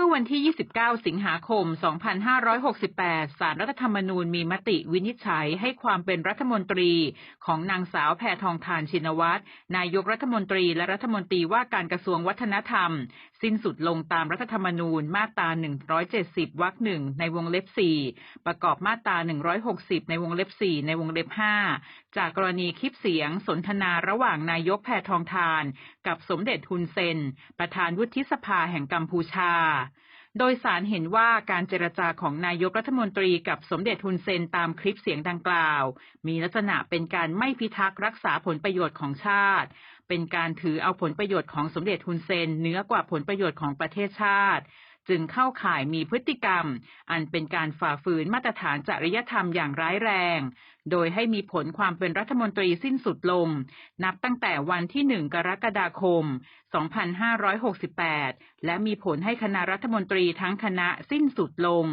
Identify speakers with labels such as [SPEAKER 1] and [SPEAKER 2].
[SPEAKER 1] มื่อวันที่ 29 สิงหาคม 2568 สารรัฐธรรมนูญมีมติวินิจฉัยให้ความเป็นรัฐมนตรีของนางสาวแพทองทานชินวัตร นายกรัฐมนตรีและรัฐมนตรีว่าการกระทรวงวัฒนธรรม สิ้นสุดลงตามรัฐธรรมนูญมาตรา 170 วรรคหนึ่งในวงเล็บ 4 ประกอบมาตรา 160 ในวงเล็บ 4 ในวงเล็บ 5 จากกรณีคลิปเสียงสนทนาระหว่างนายกแพทองทาน กับสมเด็จฮุนเซน ประธานวุฒิสภาแห่งกัมพูชาโดยสารเห็นว่าการเจรจาของนายกรัฐมนตรีกับสมเด็จทุนเซนตามคลิปเสียงดังกล่าว มีลักษณะเป็นการไม่พิทักษ์รักษาผลประโยชน์ของชาติ เป็นการถือเอาผลประโยชน์ของสมเด็จทุนเซนเหนือกว่าผลประโยชน์ของประเทศชาติ จึงเข้าข่ายมีพฤติกรรม อันเป็นการฝ่าฝืนมาตรฐานจริยธรรมอย่างร้ายแรง โดยให้มีผลความเป็นรัฐมนตรีสิ้นสุดลง นับตั้งแต่วันที่ 1 กรกฎาคม 2568 และมีผลให้คณะรัฐมนตรีทั้งคณะสิ้นสุดลง